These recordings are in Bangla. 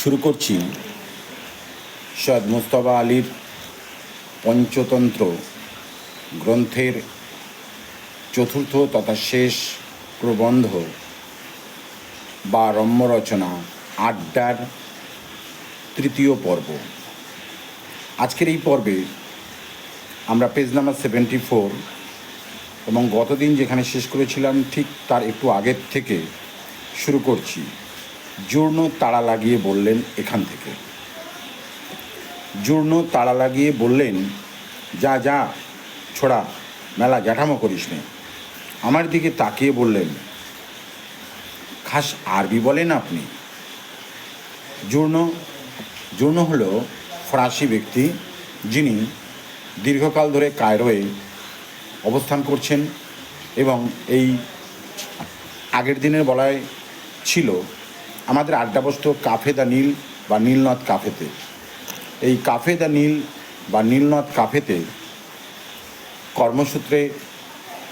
শুরু করছি। সৈয়দ মুস্তফা আলীর পঞ্চতন্ত্র গ্রন্থের চতুর্থ তথা শেষ প্রবন্ধ বা রম্য রচনা আড্ডার তৃতীয় পর্ব। আজকের এই পর্বে আমরা পেজ নাম্বার সেভেন্টি ফোর এবং গতদিন যেখানে শেষ করেছিলাম, ঠিক তার একটু আগের থেকে শুরু করছি। জূর্ণ তাড়া লাগিয়ে বললেন এখান থেকে। জূর্ণ তাড়া লাগিয়ে বললেন, যা যা, ছোড়া, মেলা জ্যাঠামো করিস নে। আমার দিকে তাকিয়ে বললেন, খাস আরবি বলেন আপনি? জূর্ণ জূর্ণ হল ফরাসি ব্যক্তি যিনি দীর্ঘকাল ধরে কায়রোয়ে অবস্থান করছেন এবং এই আগের দিনের বলায় ছিল আমাদের আড্ডা বসত কাফে দা নীল বা নীলনদ কাফেতে। এই কাফে দা নীল বা নীলনদ কাফেতে কর্মসূত্রে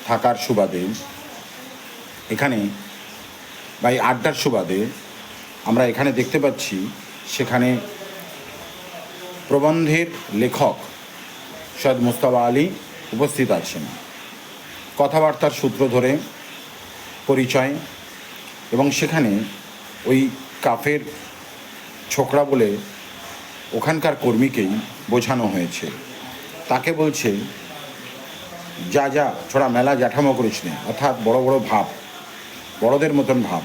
থাকার সুবাদে, এখানে বা এই আড্ডার সুবাদে আমরা এখানে দেখতে পাচ্ছি, সেখানে প্রবন্ধের লেখক সৈয়দ মুস্তফা আলী উপস্থিত আছেন। কথাবার্তার সূত্র ধরে পরিচয় এবং সেখানে ওই কাফের ছোকরা বলে ওখানকার কর্মীকেই বোঝানো হয়েছে। তাকে বলছে, যা যা, ছোড়া মেলা জ্যাঠামো করিস নে। অর্থাৎ বড় বড় ভাব, বড়দের মতন ভাব।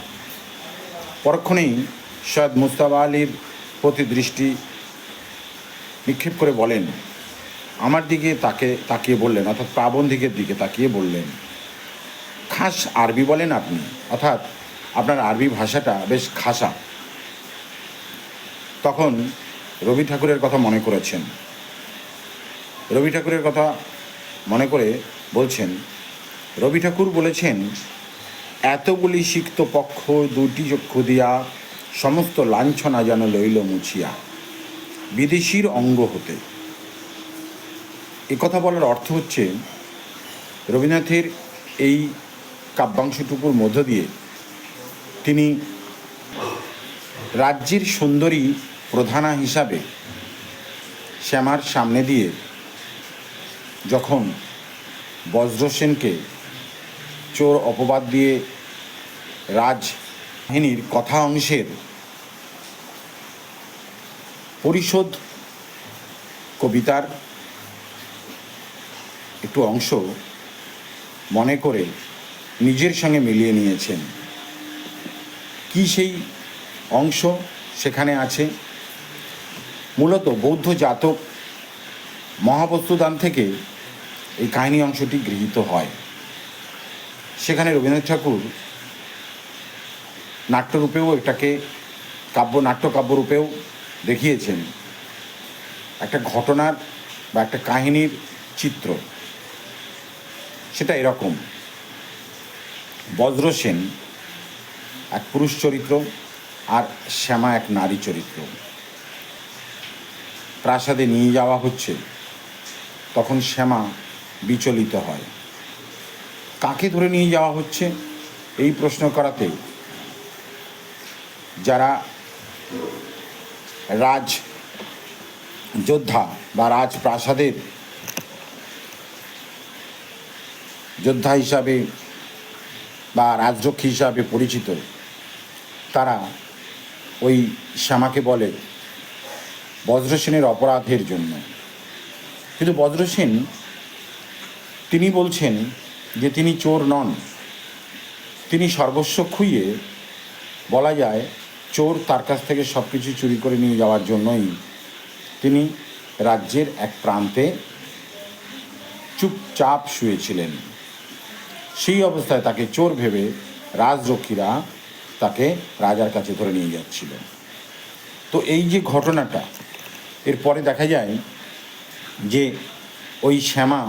পরক্ষণেই সৈয়দ মুস্তাবা আলীর প্রতি দৃষ্টি নিক্ষেপ করে বলেন, আমার দিকে তাকে, তাকিয়ে বললেন, অর্থাৎ প্রাবন্ধিকের দিকে তাকিয়ে বললেন, খাস আরবি বলেন আপনি। অর্থাৎ আপনার আরবি ভাষাটা বেশ খাসা। তখন রবি ঠাকুরের কথা মনে করেছেন। রবি ঠাকুরের কথা মনে করে বলছেন, রবি ঠাকুর বলেছেন, এতগুলি সিক্ত পক্ষ দুটি চক্ষু দিয়া সমস্ত লাঞ্ছনা যেন লইল মুছিয়া। বিদেশির অঙ্গ হতে। এ কথা বলার অর্থ হচ্ছে, রবীন্দ্রনাথের এই কাব্যাংশটুকুর মধ্য দিয়ে তিনি রাজ্যের সুন্দরী প্রধানা হিসাবে শ্যামার সামনে দিয়ে যখন বজ্রসেনকে চোর অপবাদ দিয়ে রাজবাহিনীর কথা অংশের পরিশোধ কবিতার একটু অংশ মনে করে নিজের সঙ্গে মিলিয়ে নিয়েছেন। কি সেই অংশ সেখানে আছে? মূলত বৌদ্ধ জাতক মহাবস্তুদান থেকে এই কাহিনী অংশটি গৃহীত হয়। সেখানে রবীন্দ্রনাথ ঠাকুর নাট্যরূপেও এটাকে কাব্য নাট্যকাব্যরূপেও দেখিয়েছেন। একটা ঘটনার বা একটা কাহিনীর চিত্র। সেটা এরকম। বজ্রসেন এক পুরুষ চরিত্র আর শ্যামা এক নারী চরিত্র। প্রাসাদে নিয়ে যাওয়া হচ্ছে, তখন শ্যামা বিচলিত হয়। কাকে ধরে নিয়ে যাওয়া হচ্ছে? এই প্রশ্ন করাতে যারা রাজ যোদ্ধা বা রাজপ্রাসাদের যোদ্ধা হিসাবে বা রাজরক্ষী হিসাবে পরিচিত তারা ওই শ্যামাকে বলে বজ্রসেনের অপরাধের জন্য। কিন্তু বজ্রসেন তিনি বলছেন যে তিনি চোর নন। তিনি সর্বস্ব খুইয়ে বলা যায় চোর তার কাছ থেকে সব কিছু চুরি করে নিয়ে যাওয়ার জন্যই তিনি রাজ্যের এক প্রান্তে চুপচাপ শুয়েছিলেন। সেই অবস্থায় তাকে চোর ভেবে রাজরক্ষীরা তাকে রাজার কাছে ধরে নিয়ে যাচ্ছিল তো এই যে ঘটনাটা, এরপরে দেখা যায় যে ওই শ্যামা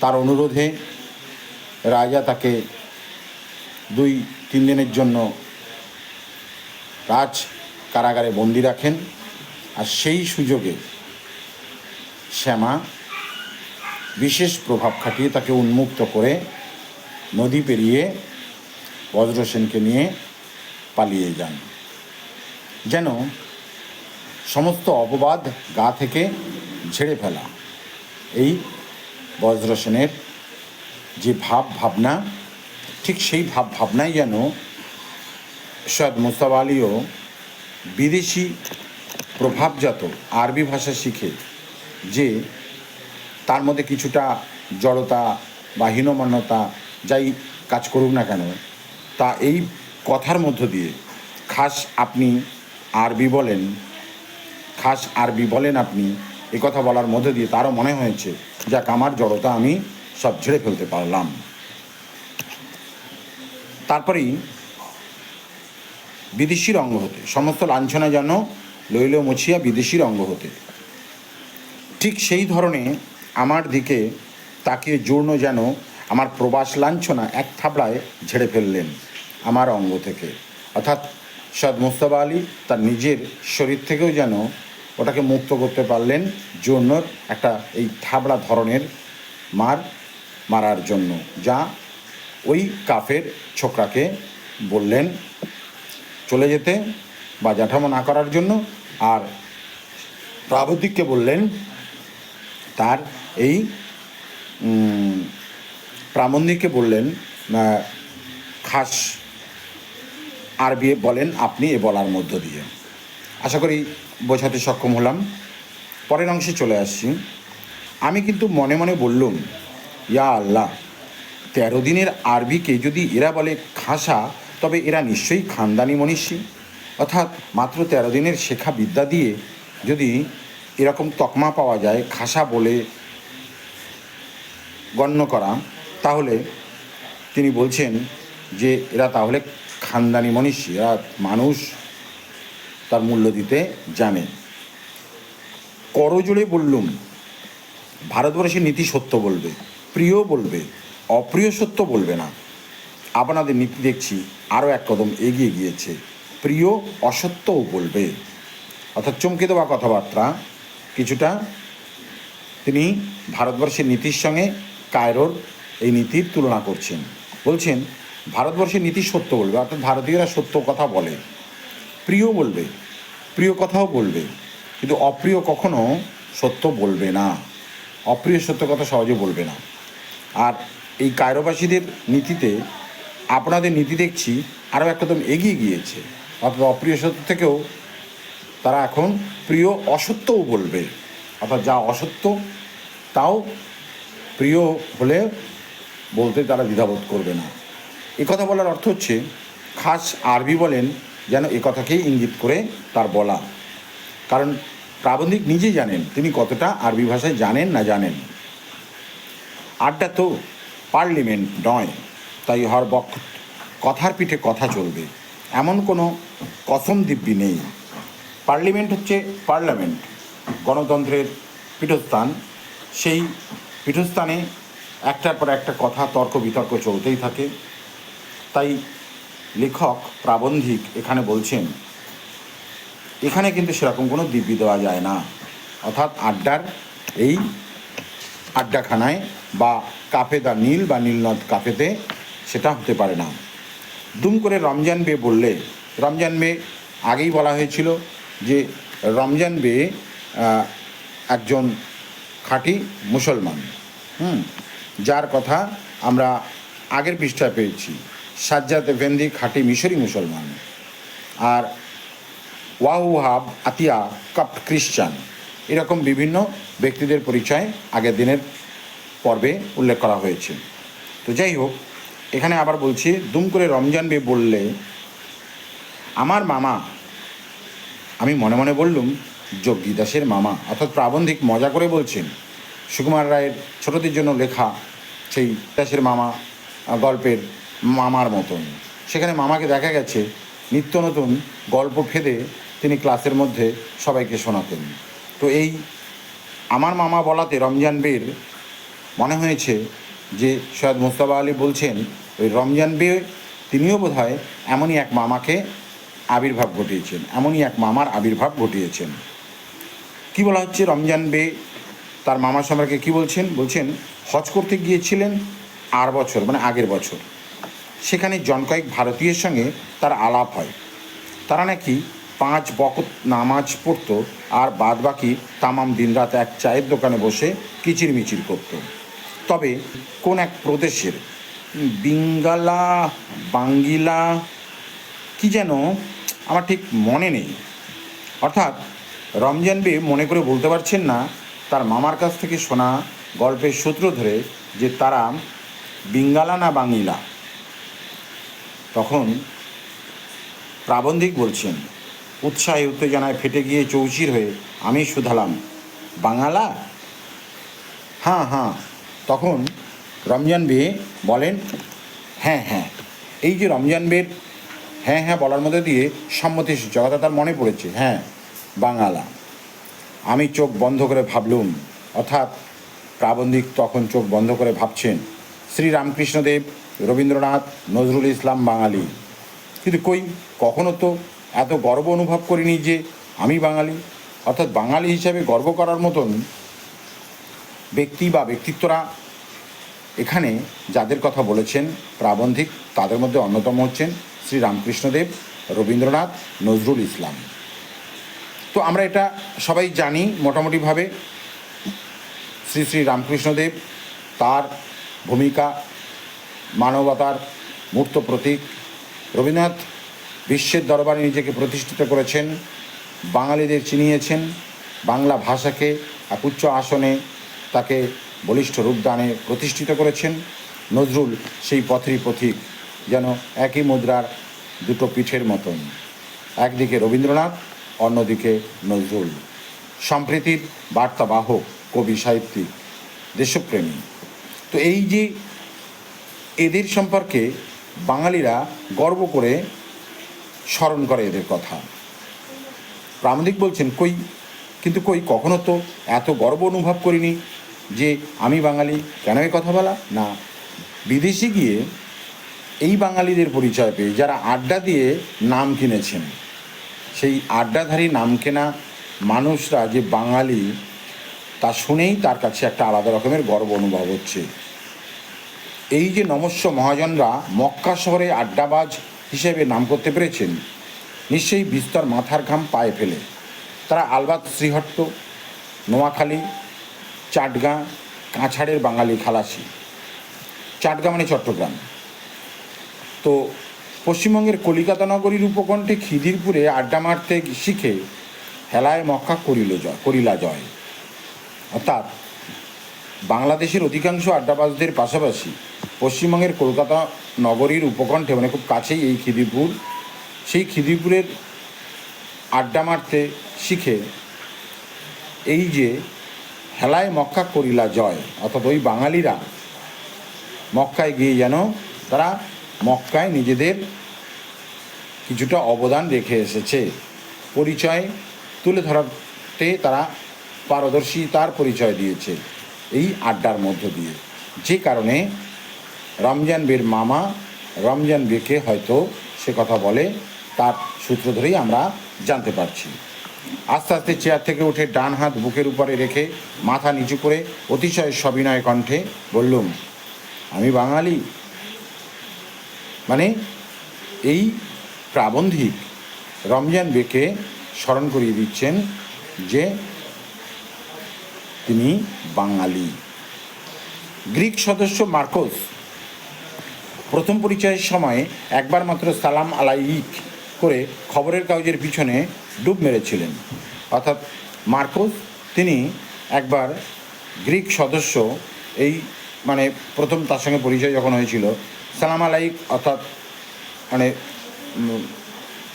তার অনুরোধে রাজা তাকে দুই, তিন দিনের জন্য রাজ কারাগারে বন্দি রাখেন আর সেই সুযোগে শ্যামা বিশেষ প্রভাব খাটিয়ে তাকে উন্মুক্ত করে নদী পেরিয়ে বজ্রসেনকে নিয়ে পালিয়ে যান। যেন সমস্ত অপবাদ গা থেকে ঝেড়ে ফেলা। এই বজ্র সেনের যে ভাব ভাবনা ঠিক সেই ভাব ভাবনাই যেন সৈয়দ মুস্তাব আলীও বিদেশি প্রভাবজাত আরবি ভাষা শিখে যে তার মধ্যে কিছুটা জড়তা বা হীনমান্যতা, যাই কাজ করুক না কেন তা এই কথার মধ্য দিয়ে খাস আপনি আরবি বলেন, খাস আরবি বলেন আপনি, এ কথা বলার মধ্য দিয়ে তারও মনে হয়েছে, যাক আমার জড়তা আমি সব ঝেড়ে ফেলতে পারলাম। তারপরেই বিদেশির অঙ্গ হতে, সমস্ত লাঞ্ছনা যেন লইল মুছিয়া বিদেশির অঙ্গ হতে। ঠিক সেই ধরনের আমার দিকে তাকিয়ে জূর্ণ যেন আমার প্রবাস লাঞ্ছনা এক থাবড়ায় ঝেড়ে ফেললেন। আমার অঙ্গ থেকে। অর্থাৎ সদ মুস্তফা আলী তার নিজের শরীর থেকেও যেন ওটাকে মুক্ত করতে পারলেন জন্য একটা এই থাবড়া ধরনের মার, মারার জন্য, যা ওই কাফের ছোকরাকে বললেন, চলে যেতে বা জ্যাঠামো না করার জন্য। আর প্রাবধিককে বললেন, তার এই প্রাবন্ধিককে বললেন খাস আরবি বলেন আপনি এ বলার মধ্য দিয়ে। আশা করি বোঝাতে সক্ষম হলাম। পরের অংশে চলে আসছি। আমি কিন্তু মনে মনে বললুম, ইয়া আল্লাহ, তেরো দিনের আরবিকে যদি এরা বলে খাসা, তবে এরা নিশ্চয়ই খানদানি মনীষী। অর্থাৎ মাত্র তেরো দিনের শেখা বিদ্যা দিয়ে যদি এরকম তকমা পাওয়া যায়, খাসা বলে গণ্য করা, তাহলে তিনি বলছেন যে এরা তাহলে খানদানি মনীষী, এরা মানুষ, তার মূল্য দিতে জানে। করজোড়ে বললুম, ভারতবর্ষের নীতি সত্য বলবে, প্রিয় বলবে, অপ্রিয় সত্য বলবে না। আপনাদের নীতি দেখছি, আরও এক কদম এগিয়ে গিয়েছে, প্রিয় অসত্যও বলবে। অর্থাৎ চমকে দেওয়া কথাবার্তা, কিছুটা তিনি ভারতবর্ষের নীতির সঙ্গে কায়রোর এই নীতির তুলনা করছেন। বলছেন ভারতবর্ষের নীতি সত্য বলবে, অর্থাৎ ভারতীয়রা সত্য কথা বলে। প্রিয় বলবে, প্রিয় কথাও বলবে, কিন্তু অপ্রিয় কখনো সত্য বলবে না। অপ্রিয় সত্য কথা সহজে বলবে না। আর এই কায়রোবাসীদের নীতিতে, আপনাদের নীতি দেখছি, আরও একদম এগিয়ে গিয়েছে। অর্থাৎ অপ্রিয় সত্য থেকেও তারা এখন প্রিয় অসত্যও বলবে। অর্থাৎ যা অসত্য, তাও প্রিয় হলে বলতে তারা দ্বিধাবোধ করবে না। কথা বলার অর্থ হচ্ছে, খাস আরবি বলেন যেন এ কথাকেই ইঙ্গিত করে তার বলা। কারণ প্রাবন্ধিক নিজেই জানেন, তিনি কতটা আরবি ভাষায় জানেন না জানেন। আড্ডা তো পার্লিমেন্ট নয়, তাই হর বক্ষ কথার পিঠে কথা চলবে। এমন কোনো কসম দিব্যি নেই। পার্লিমেন্ট হচ্ছে পার্লামেন্ট, গণতন্ত্রের পীঠস্থান। সেই পীঠস্থানে একটার পর একটা কথা তর্ক বিতর্ক চলতেই থাকে। তাই লেখক প্রাবন্ধিক এখানে বলছেন, এখানে কিন্তু সেরকম কোনো দিব্যি দেওয়া যায় না। অর্থাৎ আড্ডার এই আড্ডাখানায় বা কাফেদা নীল বা নীলনদ কাফেতে সেটা হতে পারে না। দুম করে রমজান বে বললে, রমজান বে আগেই বলা হয়েছিল যে রমজান বে একজন খাঁটি মুসলমান, হুম, যার কথা আমরা আগের পৃষ্ঠায় পেয়েছি। সাজ্জাদ এফেন্দি খাঁটি মিশরি মুসলমান। আর ওয়াহুহাব আতিয়া কাপ খ্রিস্টান এরকম বিভিন্ন ব্যক্তিদের পরিচয় আগের দিনের পর্বে উল্লেখ করা হয়েছে। তো যাই হোক, এখানে আবার বলছি, দুম করে রমজান বে বললে, আমার মামা, আমি মনে মনে বললুম, যোগী দাসের মামা। অর্থাৎ প্রাবন্ধিক মজা করে বলছেন। সুকুমার রায়ের ছোটদের জন্য লেখা সেই দাসের মামা, গল্পের মামার মতন। সেখানে মামাকে দেখা গেছে, নিত্য নতুন গল্প ফেদে তিনি ক্লাসের মধ্যে সবাইকে শোনাতেন। তো এই আমার মামা বলাতে রমজান বের মনে হয়েছে যে সৈয়দ মুস্তফা আলী বলছেন, ওই রমজান বে তিনিও বোধ হয় এমনই এক মামাকে আবির্ভাব ঘটিয়েছেন, এমনই এক মামার আবির্ভাব ঘটিয়েছেন। কি বলা হচ্ছে রমজান বে? তার মামা সম্পর্কে কি বলছেন? বলছেন, হজ করতে গিয়েছিলেন আর বছর মানে আগের বছর। সেখানে জন কয়েক ভারতীয়ের সঙ্গে তার আলাপ হয়। তারা নাকি পাঁচ বকত নামাজ পড়তো আর বাদ বাকি তামাম দিনরাত এক চায়ের দোকানে বসে কিচিরমিচির করতো। তবে কোন এক প্রদেশের বিঙ্গালা, বাঙ্গিলা, কি যেন আমার ঠিক মনে নেই। অর্থাৎ রমজান বে মনে করে বলতে পারছেন না, তার মামার কাছ থেকে শোনা গল্পের সূত্র ধরে যে তারা বিঙ্গালা না বাঙ্গিলা। তখন প্রাবন্ধিক বলছেন, উৎসাহে উত্তেজনায় ফেটে গিয়ে চৌচির হয়ে আমি শুধালাম। বাঙালা? হ্যাঁ হ্যাঁ। তখন রমজান বে বলেন হ্যাঁ হ্যাঁ। এই যে রমজান বের হ্যাঁ হ্যাঁ বলার মধ্যে দিয়ে সম্মতি কথা তার মনে পড়েছে। হ্যাঁ বাঙালা। আমি চোখ বন্ধ করে ভাবলুম। অর্থাৎ প্রাবন্ধিক তখন চোখ বন্ধ করে ভাবছেন শ্রী রামকৃষ্ণদেব রবীন্দ্রনাথ নজরুল ইসলাম বাঙালি। কিন্তু কই, কখনো তো এত গর্ব অনুভব করিনি যে আমি বাঙালি। অর্থাৎ বাঙালি হিসাবে গর্ব করার মতন ব্যক্তি বা ব্যক্তিত্বরা এখানে যাদের কথা বলেছেন প্রাবন্ধিক, তাদের মধ্যে অন্যতম হচ্ছেন শ্রী রামকৃষ্ণদেব, রবীন্দ্রনাথ নজরুল ইসলাম। তো আমরা এটা সবাই জানি, মোটামুটিভাবে শ্রী শ্রী রামকৃষ্ণদেব তার ভূমিকা মানবতার মূর্ত প্রতীক। রবীন্দ্রনাথ বিশ্বের দরবারে নিজেকে প্রতিষ্ঠিত করেছেন, বাঙালিদের চিনিয়েছেন, বাংলা ভাষাকে এক উচ্চ আসনে তাকে বলিষ্ঠ রূপদানে প্রতিষ্ঠিত করেছেন। নজরুল সেই পথেরই পথিক যেন একই মুদ্রার দুটো পিঠের মতন। একদিকে রবীন্দ্রনাথ, অন্যদিকে নজরুল। সম্প্রীতির বার্তাবাহক, কবি, সাহিত্যিক, দেশপ্রেমী। তো এই যে এদের সম্পর্কে বাঙালিরা গর্ব করে স্মরণ করে এদের কথা। প্রামদিক বলছেন, কই, কিন্তু কই, কখনো তো এত গর্ব অনুভব করিনি যে আমি বাঙালি, কেন এই কথা বলা? না, বিদেশে গিয়ে এই বাঙালিদের পরিচয় পেয়ে যারা আড্ডা দিয়ে নাম কিনেছেন, সেই আড্ডাধারী নাম কেনা মানুষরা যে বাঙালি, তা শুনেই তার কাছে একটা আলাদা রকমের গর্ব অনুভব হচ্ছে। এই যে নমস্য মহাজনরা মক্কা শহরে আড্ডাবাজ হিসেবে নাম করতে পেরেছেন, নিশ্চয়ই বিস্তর মাথার ঘাম পায়ে ফেলে। তারা আলবাত, শ্রীহট্ট, নোয়াখালী, চাটগাঁ, কাঁছাড়ের বাঙালি খালাসি। চাটগাঁ মানে চট্টগ্রাম। তো পশ্চিমবঙ্গের কলিকাতা নগরীর উপকণ্ঠে খিদিরপুরে আড্ডা মারতে শিখে হেলায় মক্কা করিল জয় করিলা জয়। অর্থাৎ বাংলাদেশের অধিকাংশ আড্ডাবাজদের পাশাপাশি পশ্চিমবঙ্গের কলকাতা নগরীর উপকণ্ঠে মানে খুব কাছেই এই খিদিরপুর। সেই খিদিরপুরের আড্ডা মারতে শিখে এই যে হেলায় মক্কা করিলা জয়, অর্থাৎ ওই বাঙালিরা মক্কায় গিয়ে যেন তারা মক্কায় নিজেদের কিছুটা অবদান রেখে এসেছে। পরিচয় তুলে ধরাতে তারা পারদর্শিতার পরিচয় দিয়েছে। এই আড্ডার মধ্য দিয়ে। যে কারণে রমজান বের মামা রমজান বেকে হয়তো সে কথা বলে, তার সূত্র ধরেই আমরা জানতে পারছি। আস্তে আস্তে চেয়ার থেকে উঠে ডান হাত বুকের উপরে রেখে মাথা নিচু করে অতিশয় সবিনয় কণ্ঠে বললুম, আমি বাঙালি? মানে এই প্রাবন্ধিক রমজান বেকে স্মরণ করিয়ে দিচ্ছেন যে তিনি বাঙালি। গ্রিক সদস্য মার্কোস প্রথম পরিচয়ের সময় একবার মাত্র সালাম আলাইক করে খবরের কাগজের পিছনে ডুব মেরেছিলেন। অর্থাৎ মার্কোস তিনি একবার গ্রিক সদস্য, এই মানে প্রথম তার সঙ্গে পরিচয় যখন হয়েছিল, সালাম আলাইক অর্থাৎ মানে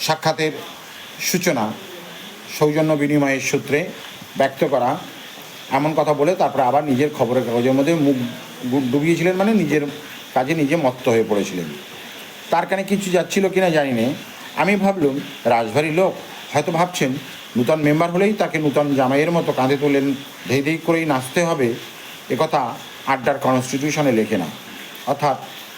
সাক্ষাতের সূচনা, সৌজন্য বিনিময়ের সূত্রে ব্যক্ত করা এমন কথা বলে তারপরে আবার নিজের খবরের কাগজের মধ্যে মুখ ডুবিয়েছিলেন মানে নিজের কাজে নিজে মত্ত হয়ে পড়েছিলেন। তার কানে কিছু যাচ্ছিল কিনা জানি না আমি ভাবলুম, রাজবাড়ির লোক হয়তো ভাবছেন, নূতন মেম্বার হলেই তাকে নূতন জামাইয়ের মতো কাঁধে তোলেন, ধেই ধেই করেই নাচতে হবে। একথা আড্ডার কনস্টিটিউশনে লেখে না। অর্থাৎ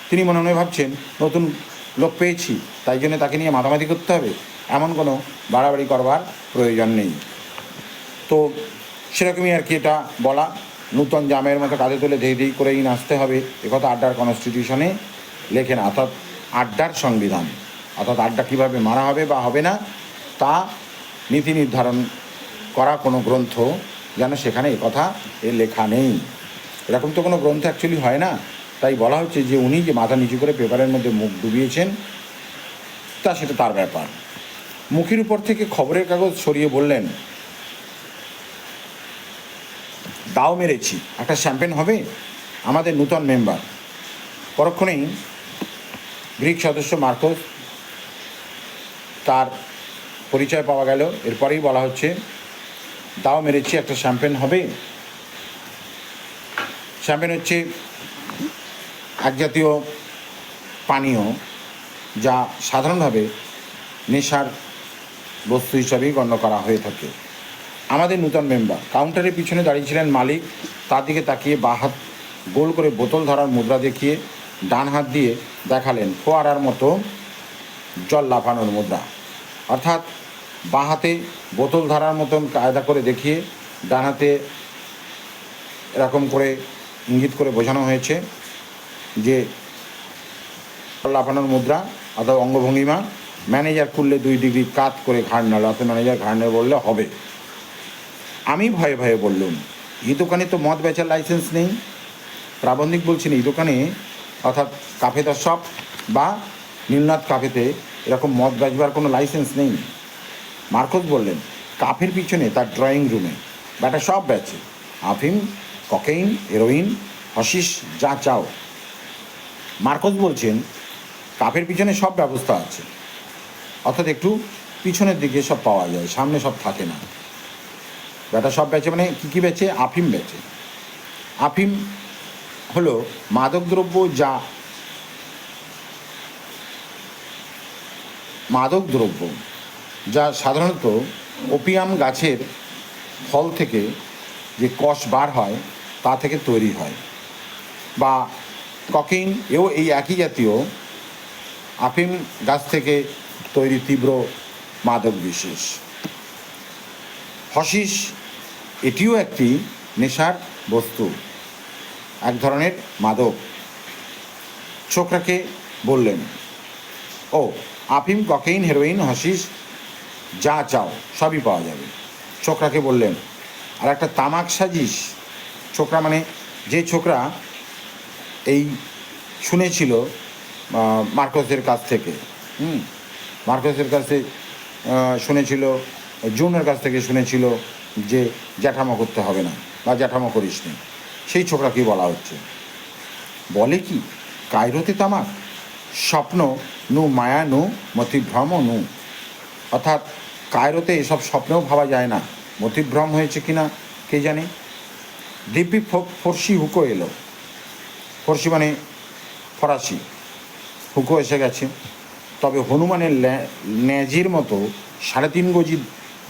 তিনি মনে মনে ভাবছেন, নতুন লোক পেয়েছি, তাই জন্য তাকে নিয়ে মাতামাতি করতে হবে। এমন কোনো বাড়াবাড়ি করবার প্রয়োজন নেই। তো সেরকমই আর কি এটা বলা। নূতন জামের মতো কাঁধে তুলে ধেই ধেই করেই নাচতে হবে একথা আড্ডার কনস্টিটিউশনে লেখে না, অর্থাৎ আড্ডার সংবিধান। অর্থাৎ আড্ডা কীভাবে মারা হবে বা হবে না, তা নীতি নির্ধারণ করা কোনো গ্রন্থ যেন সেখানে কথা এ লেখা নেই। এরকম তো কোনো গ্রন্থ অ্যাকচুয়ালি হয় না। তাই বলা হচ্ছে যে উনি যে মাথা নিচু করে পেপারের মধ্যে মুখ ডুবিয়েছেন, তা সেটা তার ব্যাপার। মুখের উপর থেকে খবরের কাগজ সরিয়ে বললেন দাও মেরেছি। একটা শ্যাম্পেন হবে? আমাদের নূতন মেম্বার পরক্ষণেই গ্রিক সদস্য মার্কোস তার পরিচয় পাওয়া গেল। এরপরেই বলা হচ্ছে, দাও মেরেছি, একটা শ্যাম্পেন হবে? শ্যাম্পেন হচ্ছে এক জাতীয় পানীয় যা সাধারণভাবে নেশার বস্তু হিসাবেই গণ্য করা হয়ে থাকে। আমাদের নূতন মেম্বার কাউন্টারের পিছনে দাঁড়িয়েছিলেন মালিক। তার দিকে তাকিয়ে বা হাত গোল করে বোতল ধরার মুদ্রা দেখিয়ে ডান হাত দিয়ে দেখালেন ফোয়ারার মতো জল লাফানোর মুদ্রা। অর্থাৎ বাঁ হাতে বোতল ধরার মতন কায়দা করে দেখিয়ে ডান হাতে এরকম করে ইঙ্গিত করে বোঝানো হয়েছে যে লাফানোর মুদ্রা অথবা অঙ্গভঙ্গিমা ম্যানেজার খুললে দুই ডিগ্রি কাত করে ঘাড় নাড়ল। অর্থাৎ ম্যানেজার ঘাড় নেড়ে বললে হবে। আমি ভয়ে ভয়ে বললুম, এই দোকানে তো মদ বেচার লাইসেন্স নেই? প্রাবন্ধিক বলছেন, এই দোকানে, অর্থাৎ কাফেদা শপ বা নীলনাথ কাফেতে এরকম মদ বেচবার কোনো লাইসেন্স নেই। মার্কস বললেন, কাফের পিছনে তার ড্রয়িং রুমে ব্যাটা সব বেচে, আফিম ককেইন হেরোইন হশিস যা চাও। মার্কস বলছেন, কাফের পিছনে সব ব্যবস্থা আছে, অর্থাৎ একটু পিছনের দিকে সব পাওয়া যায়, সামনে সব থাকে না। ব্যাটা সব বেচে মানে কী কী বেচে? আফিম বেচে। আফিম হলো মাদকদ্রব্য যা মাদক দ্রব্য যা সাধারণত ওপিয়াম গাছের ফল থেকে যে কষ বার হয়, তা থেকে তৈরি হয়। বা ককিন এও এই একই জাতীয় আফিম গাছ থেকে তৈরি তীব্র মাদক বিশেষ। হশিস, এটিও একটি নেশার বস্তু, এক ধরনের মাদক। ছোকরাকে বললেন, ও, আফিম, ককেইন, হেরোইন, হশিস, যা চাও, সবই পাওয়া যাবে। ছোকরাকে বললেন, আর একটা তামাক সাজিস। ছোকরা মানে যে ছোকরা এই শুনেছিল মার্কসের কাছ থেকে, হুম, মার্কসের কাছে শুনেছিল জুনের কাছ থেকে শুনেছিল যে জ্যাঠামো করতে হবে না বা জ্যাঠামো করিস নি। সেই ছোকরাকেই বলা হচ্ছে? বলে কি, কায়রোতে তামাক স্বপ্ন নু মায়া নু মতিভ্রম নু। অর্থাৎ কায়রোতে এসব স্বপ্নেও ভাবা যায় না, মতিভ্রম হয়েছে কি না কে জানে? দিব্যি ফর্সি হুকো এলো। ফর্সি মানে ফরাসি। হুকো এসে গেছে। তবে হনুমানের ন্যাজির মতো সাড়ে তিন গজি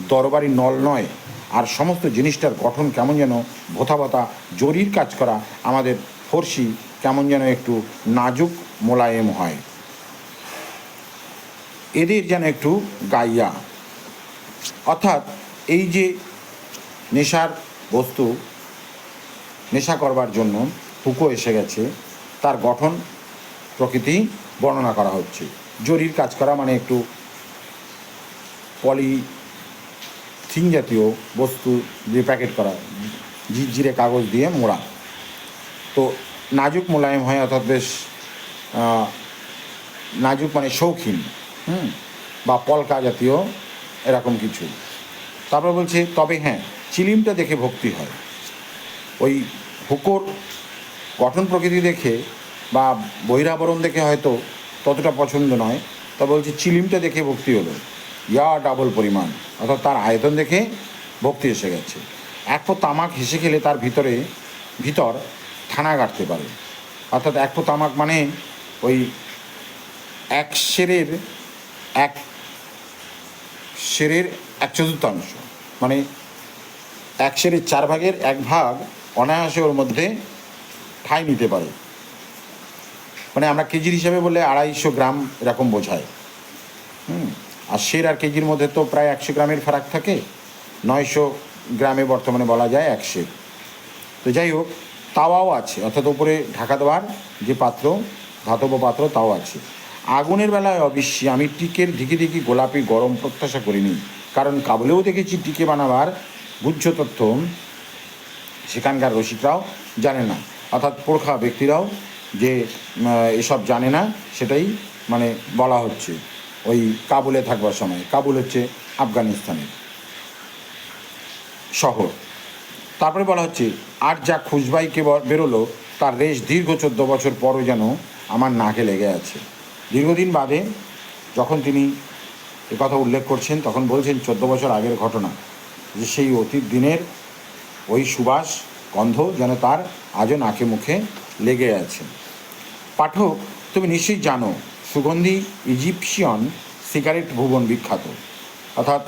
দরবারি নল নয়। আর সমস্ত জিনিসটার গঠন কেমন যেন ভোথা ভোথা জরির কাজ করা আমাদের ফর্সি কেমন যেন একটু নাজুক মোলায়েম হয়। এদের যেন একটু গাইয়া। অর্থাৎ এই যে নেশার বস্তু, নেশা করবার জন্য হুকো এসে গেছে, তার গঠন প্রকৃতি বর্ণনা করা হচ্ছে। জরির কাজ করা মানে একটু পলি থিন জাতীয় বস্তু দিয়ে প্যাকেট করা, ঝিরঝিরে কাগজ দিয়ে মোড়া। তো নাজুক মোলায়েম হয় অর্থাৎ বেশ নাজুক মানে শৌখিন, হুম, বা পলকা জাতীয় এরকম কিছু। তারপর বলছে, তবে হ্যাঁ চিলিমটা দেখে ভক্তি হয়। ওই হুকোর গঠন প্রকৃতি দেখে বা বহিরাবরণ দেখে হয়তো ততটা পছন্দ নয়, তবে বলছে, চিলিমটা দেখে ভক্তি হলো। ইয়া ডাবল পরিমাণ। অর্থাৎ তার আয়তন দেখে ভক্তি এসে গেছে। এক ফো তামাক হেসে খেলে তার ভিতরে, ভিতর থানা গাঁটতে পারে। অর্থাৎ এক ফো তামাক মানে ওই এক সেরের এক সেরের এক চতুর্থাংশ। মানে এক সেরের চার ভাগের এক ভাগ অনায়াসে ওর মধ্যে ঠাঁই নিতে পারে। মানে আমরা কেজির হিসাবে বললে আড়াইশো গ্রাম এরকম বোঝায়। আর সের আর কেজির মধ্যে তো প্রায় একশো গ্রামের ফারাক থাকে, নয়শো গ্রামে বর্তমানে বলা যায় এক তো যাই হোক, তাওয়াও আছে, অর্থাৎ ওপরে ঢাকা দেওয়ার যে পাত্র, ধাতব পাত্র, তাও আছে। আগুনের বেলায় অবশ্যই আমি টিকের ধিকি ধিকি গোলাপি গরম প্রত্যাশা করিনি, কারণ কাবুলেও দেখেছি টিকে বানাবার গুচ্ছ তথ্য সেখানকার রসিকরাও জানে না, অর্থাৎ পোড়খা ব্যক্তিরাও যে এসব জানে না, সেটাই মানে বলা হচ্ছে। ওই কাবুলে থাকবার সময়। কাবুল হচ্ছে আফগানিস্তানের শহর। তারপরে বলা হচ্ছে, আর যা খুশবাইকে বেরোলো, তার রেশ দীর্ঘ চোদ্দ বছর পরও যেন আমার নাকে লেগে আছে। দীর্ঘদিন বাদে যখন তিনি এ কথা উল্লেখ করছেন, তখন বলছেন, চোদ্দ বছর আগের ঘটনা, যে সেই অতীত দিনের ওই সুবাস গন্ধ যেন তার আজও নাকে মুখে লেগে আছে। পাঠক, তুমি নিশ্চয়ই জানো সুগন্ধি ইজিপশিয়ান সিগারেট ভুবন বিখ্যাত। অর্থাৎ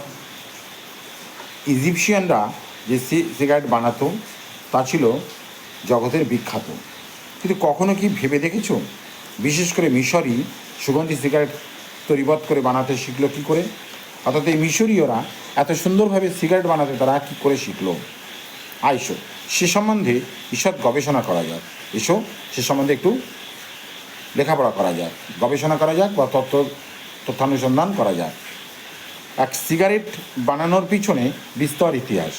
ইজিপশিয়ানরা যে সিগারেট বানাতো, তা ছিল জগতের বিখ্যাত। কিন্তু কখনো কি ভেবে দেখেছ? বিশেষ করে মিশরই সুগন্ধি সিগারেট তৈরিবদ্ধ করে বানাতে শিখলো কি করে? অর্থাৎ এই মিশরীয়রা এত সুন্দরভাবে সিগারেট বানাতে তারা কি করে শিখলো? আইসো সে সম্বন্ধে ঈষৎ গবেষণা করা যাক। এসো, সে সম্বন্ধে একটু লেখাপড়া করা যাক গবেষণা করা যাক বা তথ্য, তথ্যানুসন্ধান করা যাক। এক সিগারেট বানানোর পিছনে বিস্তর ইতিহাস।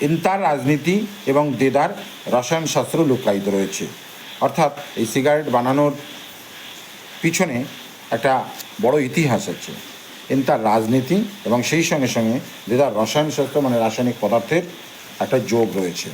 ইন্তার রাজনীতি এবং দেদার রসায়নশাস্ত্র লুকায়িত রয়েছে। অর্থাৎ এই সিগারেট বানানোর পিছনে একটা বড় ইতিহাস আছে। ইন্তার রাজনীতি এবং সেই সঙ্গে সঙ্গে দেদার রসায়নশাস্ত্র মানে রাসায়নিক পদার্থের একটা যোগ রয়েছে।